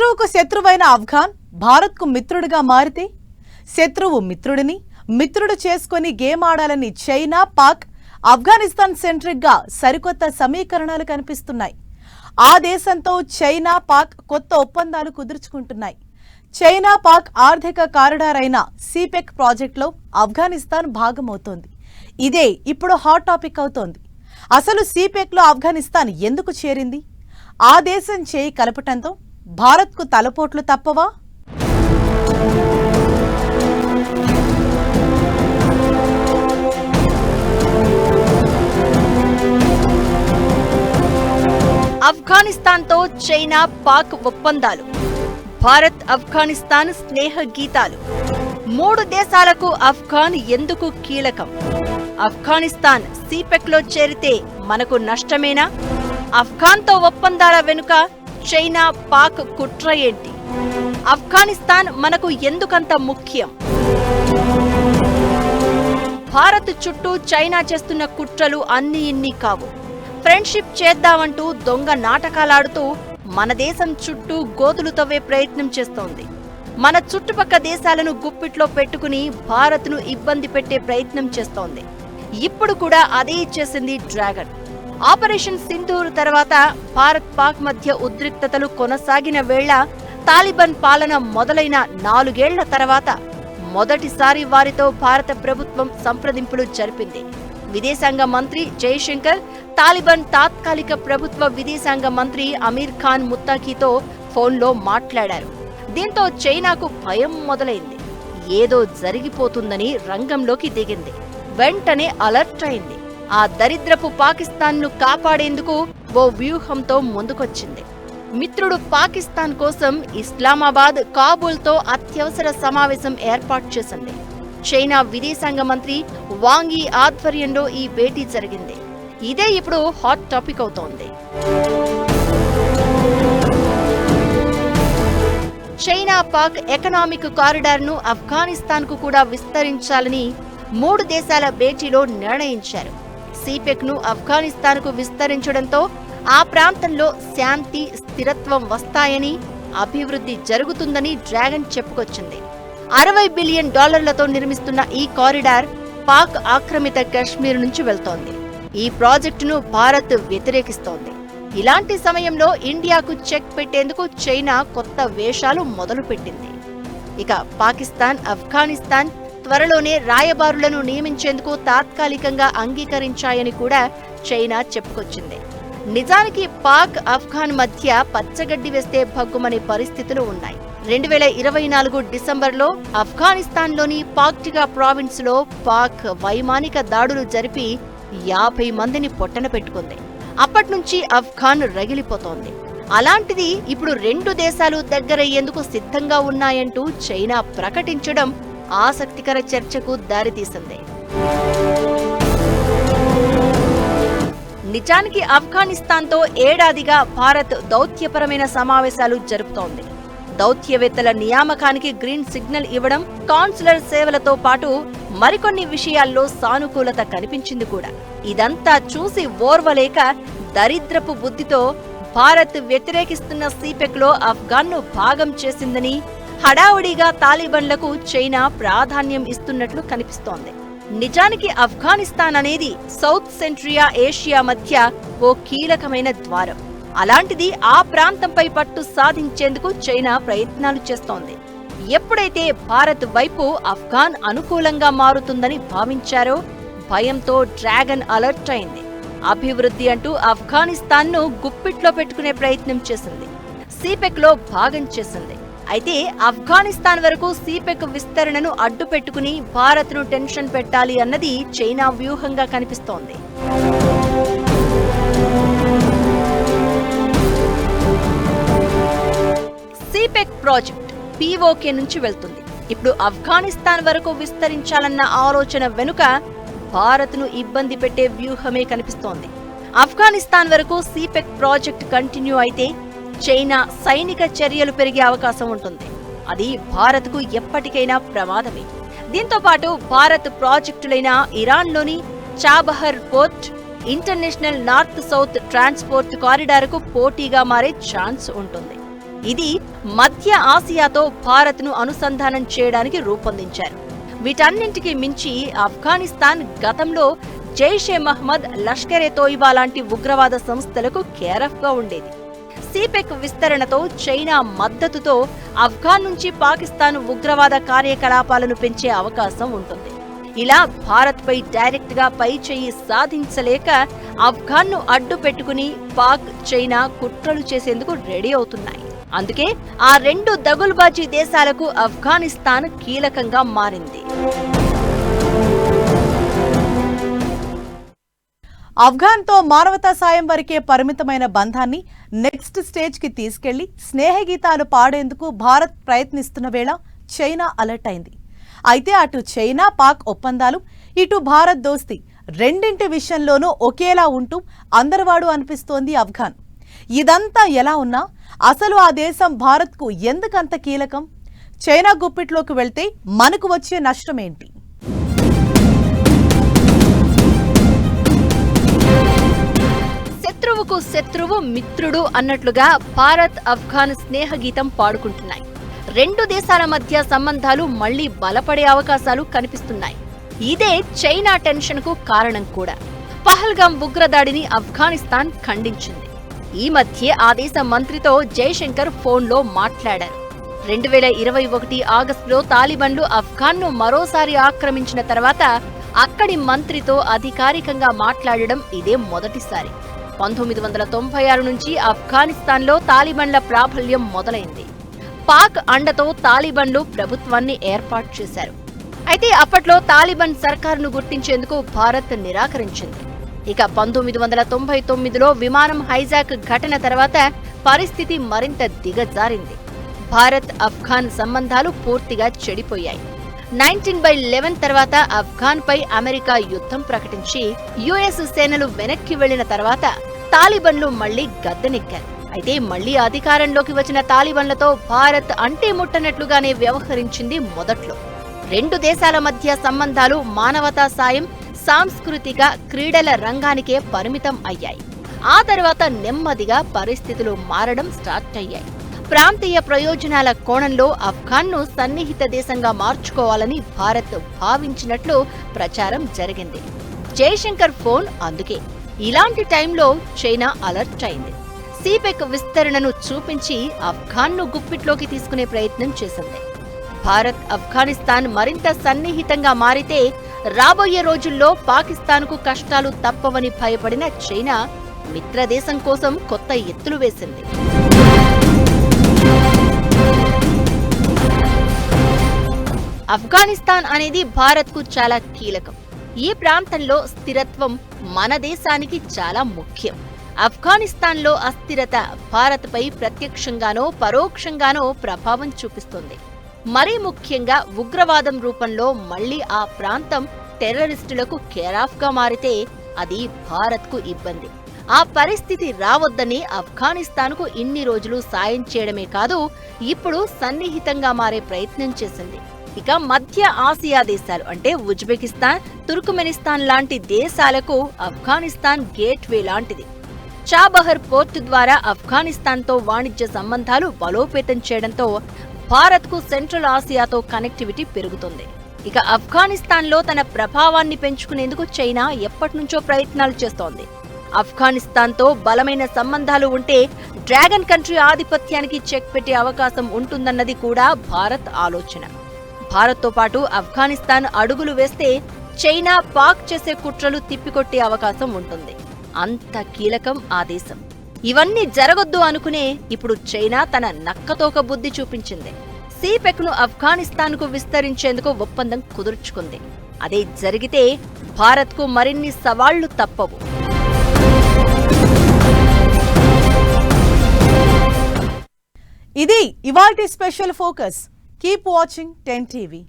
శత్రువుకు శత్రువైన ఆఫ్ఘాన్ భారత్కు మిత్రుడిగా మారితే శత్రువు మిత్రుడిని మిత్రుడు చేసుకొని గేమ్ ఆడాలని చైనా పాక్ ఆఫ్ఘనిస్తాన్ సెంట్రిక్గా సరికొత్త సమీకరణాలు కనిపిస్తున్నాయి. ఆ దేశంతో చైనా పాక్ కొత్త ఒప్పందాలు కుదుర్చుకుంటున్నాయి. చైనా పాక్ ఆర్థిక కారిడార్ అయిన సిపెక్ ప్రాజెక్టులో ఆఫ్ఘనిస్తాన్ భాగమవుతోంది. ఇదే ఇప్పుడు హాట్ టాపిక్ అవుతోంది. అసలు సిపెక్లో ఆఫ్ఘనిస్తాన్ ఎందుకు చేరింది? ఆ దేశం చేయి కలపటంతో భారత్కు తలపోట్లు తప్పవా? ఆఫ్ఘనిస్తాన్తో చైనా పాక్ ఒప్పందాలు. భారత్ ఆఫ్ఘనిస్తాన్ స్నేహ గీతాలు. మూడు దేశాలకు ఆఫ్ఘాన్ ఎందుకు కీలకం? ఆఫ్ఘనిస్తాన్ సిపెక్లో చేరితే మనకు నష్టమేనా? ఆఫ్ఘాన్తో ఒప్పందాల వెనుక చైనా పాక్ కుట్ర ఏంటి? ఆఫ్ఘనిస్తాన్ మనకు ఎందుకంత ముఖ్యం? భారత్ చుట్టూ చైనా చేస్తున్న కుట్రలు అన్ని ఇన్ని కావు. ఫ్రెండ్షిప్ చేద్దామంటూ దొంగ నాటకాలాడుతూ మన దేశం చుట్టూ గోతులు తవ్వే ప్రయత్నం చేస్తోంది. మన చుట్టుపక్క దేశాలను గుప్పిట్లో పెట్టుకుని భారత్ను ఇబ్బంది పెట్టే ప్రయత్నం చేస్తోంది. ఇప్పుడు కూడా అదే చేసింది డ్రాగన్. ఆపరేషన్ సింధూర్ తర్వాత భారత్ పాక్ మధ్య ఉద్రిక్తతలు కొనసాగిన వేళ తాలిబాన్ పాలన మొదలైన నాలుగేళ్ళ తర్వాత మొదటిసారి వారితో భారత ప్రభుత్వం సంప్రదింపులు జరిపింది. విదేశాంగ మంత్రి జయశంకర్ తాలిబాన్ తాత్కాలిక ప్రభుత్వ విదేశాంగ మంత్రి అమీర్ ఖాన్ ముత్తాకీతో ఫోన్లో మాట్లాడారు. దీంతో చైనాకు భయం మొదలైంది. ఏదో జరిగిపోతుందని రంగంలోకి దిగింది. వెంటనే అలర్ట్ అయింది. ఆ దరిద్రపు పాకిస్తాన్ను కాపాడేందుకు ఓ వ్యూహంతో ముందుకొచ్చింది. మిత్రుడు పాకిస్తాన్ కోసం ఇస్లామాబాద్ కాబూల్తో అత్యవసర సమావేశం ఏర్పాటు చేసింది. చైనా విదేశాంగ మంత్రి వాంగి ఆధ్వర్యంలో ఈ భేటీ జరిగింది. ఇదే ఇప్పుడు హాట్ టాపిక్ అవుతోంది. చైనా పాక్ ఎకనామిక్ కారిడార్ను ఆఫ్ఘనిస్తాన్కు కూడా విస్తరించాలని మూడు దేశాల భేటీలో నిర్ణయించారు. సిపెక్ను ను విస్తరించడంతో ఆ ప్రాంతంలో శాంతి స్థిరత్వం వస్తాయని అభివృద్ధి జరుగుతుందని డ్రాగన్ చెప్పుకొచ్చింది. అరవై బిలియన్ డాలర్లతో నిర్మిస్తున్న ఈ కారిడార్ పాక్ ఆక్రమిత కశ్మీర్ నుంచి వెళ్తోంది. ఈ ప్రాజెక్టును భారత్ వ్యతిరేకిస్తోంది. ఇలాంటి సమయంలో ఇండియాకు చెక్ పెట్టేందుకు చైనా కొత్త వేషాలు మొదలుపెట్టింది. ఇక పాకిస్తాన్ ఆఫ్ఘనిస్తాన్ త్వరలోనే రాయబారులను నియమించేందుకు తాత్కాలికంగా అంగీకరించాయని కూడా చైనా చెప్పుకొచ్చింది. నిజానికి పాక్ ఆఫ్ఘాన్ మధ్య పచ్చగడ్డి వేస్తే భగ్గుమనే పరిస్థితులు ఉన్నాయి. రెండు వేల ఇరవై నాలుగు డిసెంబర్లో ఆఫ్ఘనిస్తాన్లోని పాక్టిగా ప్రావిన్స్లో పాక్ వైమానిక దాడులు జరిపి యాభై మందిని పొట్టన పెట్టుకుంది. అప్పట్నుంచి ఆఫ్ఘాన్ రగిలిపోతోంది. అలాంటిది ఇప్పుడు రెండు దేశాలు దగ్గరయ్యేందుకు సిద్ధంగా ఉన్నాయంటూ చైనా ప్రకటించడం ఆసక్తికర చర్చకు దారితీసింది. నిజానికి ఆఫ్ఘనిస్తాన్తో ఏడాదిగా భారత్ దౌత్యపరమైన సమావేశాలు జరుపుతోంది. దౌత్యవేత్తల నియామకానికి గ్రీన్ సిగ్నల్ ఇవ్వడం కౌన్సిలర్ సేవలతో పాటు మరికొన్ని విషయాల్లో సానుకూలత కనిపించింది కూడా. ఇదంతా చూసి ఓర్వలేక దరిద్రపు బుద్ధితో భారత్ వ్యతిరేకిస్తున్న సీపెక్లో లో ఆఫ్ఘాన్ను భాగం చేసిందని హడావుడిగా తాలిబన్లకు చైనా ప్రాధాన్యం ఇస్తున్నట్లు కనిపిస్తోంది. నిజానికి ఆఫ్ఘనిస్తాన్ అనేది సౌత్ సెంట్రియా ఏషియా మధ్య ఓ కీలకమైన ద్వారం. అలాంటిది ఆ ప్రాంతంపై పట్టు సాధించేందుకు చైనా ప్రయత్నాలు చేస్తోంది. ఎప్పుడైతే భారత్ వైపు ఆఫ్ఘాన్ అనుకూలంగా మారుతుందని భావించారో భయంతో డ్రాగన్ అలర్ట్ అయింది. అభివృద్ధి అంటూ ఆఫ్ఘనిస్తాన్ను గుప్పిట్లో పెట్టుకునే ప్రయత్నం చేసింది. సిపెక్లో భాగం చేసింది. అయితే ఆఫ్ఘనిస్తాన్ వరకు సిపెక్ విస్తరణను అడ్డు పెట్టుకుని భారత్ను టెన్షన్ పెట్టాలి అన్నది చైనా వ్యూహంగా కనిపిస్తోంది. సిపెక్ ప్రాజెక్ట్ పీఓకే నుంచి వెళ్తుంది. ఇప్పుడు ఆఫ్ఘనిస్తాన్ వరకు విస్తరించాలన్న ఆలోచన వెనుక భారత్ను ఇబ్బంది పెట్టే వ్యూహమే కనిపిస్తోంది. ఆఫ్ఘనిస్తాన్ వరకు సిపెక్ ప్రాజెక్ట్ కంటిన్యూ అయితే చైనా సైనిక చర్యలు పెరిగే అవకాశం ఉంటుంది. అది భారత్కు ఎప్పటికైనా ప్రమాదమే. దీంతో పాటు భారత్ ప్రాజెక్టులైన ఇరాన్లోని Chabahar port international north south transport కారిడార్కు పోటీగా మారే ఛాన్స్ ఉంటుంది. ఇది మధ్య ఆసియాతో భారత్ను అనుసంధానం చేయడానికి రూపొందించారు. వీటన్నింటికి మించి ఆఫ్ఘనిస్తాన్ గతంలో జైషే మహ్మద్ లష్కరే తోయిబా లాంటి ఉగ్రవాద సంస్థలకు కేరఫ్గా ఉండేది. సిపెక్ విస్తరణతో చైనా మద్దతుతో ఆఫ్ఘాన్ నుంచి పాకిస్తాన్ ఉగ్రవాద కార్యకలాపాలను పెంచే అవకాశం ఉంటుంది. ఇలా భారత్ పై డైరెక్ట్గా పై చేయి సాధించలేక ఆఫ్ఘాన్ను అడ్డు పెట్టుకుని పాక్ చైనా కుట్రలు చేసేందుకు రెడీ అవుతున్నాయి. అందుకే ఆ రెండు దగుల్బాజీ దేశాలకు ఆఫ్ఘనిస్తాన్ కీలకంగా మారింది. ఆఫ్ఘాన్తో మానవతా సాయం వరకే పరిమితమైన బంధాన్ని నెక్స్ట్ స్టేజ్కి తీసుకెళ్ళి స్నేహగీతాలు పాడేందుకు భారత్ ప్రయత్నిస్తున్న వేళ చైనా అలర్ట్ అయింది. అయితే అటు చైనా పాక్ ఒప్పందాలు ఇటు భారత్ దోస్తి రెండింటి విషయంలోనూ ఒకేలా ఉంటూ అందరివాడు అనిపిస్తోంది ఆఫ్ఘాన్. ఇదంతా ఎలా ఉన్నా అసలు ఆ దేశం భారత్కు ఎందుకంత కీలకం? చైనా గుప్పిట్లోకి వెళ్తే మనకు వచ్చే నష్టమేంటి? శత్రువుకు శత్రువు మిత్రుడు అన్నట్లుగా భారత్ ఆఫ్ఘాన్ స్నేహ గీతం పాడుకుంటున్నాయి. రెండు దేశాల మధ్య సంబంధాలు మళ్ళీ బలపడే అవకాశాలు కనిపిస్తున్నాయి. ఇదే చైనా టెన్షన్కు కారణం కూడా. పహల్గాం ఉగ్రదాడిని ఆఫ్ఘనిస్తాన్ ఖండించింది. ఈ మధ్య ఆ దేశ మంత్రితో జైశంకర్ ఫోన్లో మాట్లాడారు. రెండు వేల ఇరవై ఒకటి ఆగస్టులో తాలిబన్లు ఆఫ్ఘాన్ను మరోసారి ఆక్రమించిన తర్వాత అక్కడి మంత్రితో అధికారికంగా మాట్లాడడం ఇదే మొదటిసారి. పంతొమ్మిది వందల తొంభై ఆరు నుంచి ఆఫ్ఘనిస్తాన్లో తాలిబన్ల ప్రాబల్యం మొదలైంది. పాక్ అండతో తాలిబన్లు ప్రభుత్వాన్ని ఏర్పాటు చేశారు. అయితే అప్పట్లో తాలిబన్ సర్కారును గుర్తించేందుకు భారత్ నిరాకరించింది. ఇక పంతొమ్మిది వందల తొంభై తొమ్మిదిలో విమానం హైజాక్ ఘటన తర్వాత పరిస్థితి మరింత దిగజారింది. భారత్ ఆఫ్ఘాన్ సంబంధాలు పూర్తిగా చెడిపోయాయి. నైన్టీన్ బై లెవెన్ తర్వాత ఆఫ్ఘాన్ పై అమెరికా యుద్ధం ప్రకటించి యుఎస్ సేనలు వెనక్కి వెళ్ళిన తర్వాత తాలిబన్లు మళ్ళీ గద్దెనెక్కారు. అయితే మళ్ళీ అధికారంలోకి వచ్చిన తాలిబన్లతో భారత్ అంటే ముట్టనట్లుగానే వ్యవహరించింది మొదట్లో. రెండు దేశాల మధ్య సంబంధాలు మానవతా సాయం సాంస్కృతిక క్రీడల రంగానికే పరిమితం అయ్యాయి. ఆ తర్వాత నెమ్మదిగా పరిస్థితులు మారడం స్టార్ట్ అయ్యాయి. ప్రాంతీయ ప్రయోజనాల కోణంలో ఆఫ్ఘాన్ను సన్నిహిత దేశంగా మార్చుకోవాలని భారత్ భావించినట్లు ప్రచారం జరిగింది. జయశంకర్ ఫోన్ అందుకే. ఇలాంటి టైంలో చైనా అలర్ట్ అయింది. సీపెక్ విస్తరణను చూపించి ఆఫ్ఘాన్ను గుప్పిట్లోకి తీసుకునే ప్రయత్నం చేసింది. భారత్ ఆఫ్ఘనిస్తాన్ మరింత సన్నిహితంగా మారితే రాబోయే రోజుల్లో పాకిస్తాన్కు కష్టాలు తప్పవని భయపడిన చైనా మిత్రదేశం కోసం కొత్త ఎత్తులు వేసింది. ఆఫ్ఘనిస్తాన్ అనేది భారత్కు చాలా కీలకం. ఈ ప్రాంతంలో స్థిరత్వం మన దేశానికి చాలా ముఖ్యం. ఆఫ్ఘనిస్తాన్లో అస్థిరత భారత్పై ప్రత్యక్షంగానో పరోక్షంగానో ప్రభావం చూపిస్తుంది. మరీ ముఖ్యంగా ఉగ్రవాదం రూపంలో మళ్ళీ ఆ ప్రాంతం టెర్రరిస్టులకు కేరాఫ్గా మారితే అది భారత్కు ఇబ్బంది. ఆ పరిస్థితి రావద్దని ఆఫ్ఘనిస్తాన్కు ఇన్ని రోజులు సాయం చేయడమే కాదు ఇప్పుడు సన్నిహితంగా మారే ప్రయత్నం చేసింది. ఇక మధ్య ఆసియా దేశాలు అంటే ఉజ్బెకిస్తాన్ తుర్కుమెనిస్తాన్ లాంటి దేశాలకు ఆఫ్ఘనిస్తాన్ గేట్వే లాంటిది. చాబహర్ పోర్ట్ ద్వారా ఆఫ్ఘనిస్తాన్తో వాణిజ్య సంబంధాలు బలోపేతం చేయడంతో భారత్కు సెంట్రల్ ఆసియాతో కనెక్టివిటీ పెరుగుతుంది. ఇక ఆఫ్ఘనిస్తాన్లో తన ప్రభావాన్ని పెంచుకునేందుకు చైనా ఎప్పటినుంచో ప్రయత్నాలు చేస్తోంది. ఆఫ్ఘనిస్తాన్తో బలమైన సంబంధాలు ఉంటే డ్రాగన్ కంట్రీ ఆధిపత్యానికి చెక్ పెట్టే అవకాశం ఉంటుందన్నది కూడా భారత్ ఆలోచన. భారత్తో పాటు ఆఫ్ఘనిస్తాన్ అడుగులు వేస్తే చైనా పాక్ చేసే కుట్రలు తిప్పికొట్టే అవకాశం ఉంటుంది. అంత కీలకం ఆ దేశం. ఇవన్నీ జరగొద్దు అనుకునే ఇప్పుడు చైనా తన నక్కతోక బుద్ధి చూపించింది. సీపెక్ను ఆఫ్ఘనిస్తాన్కు విస్తరించేందుకు ఒప్పందం కుదుర్చుకుంది. అదే జరిగితే భారత్కు మరిన్ని సవాళ్ళు తప్పవు. ఇది ఇవాల్టి special focus. Keep watching 10 TV.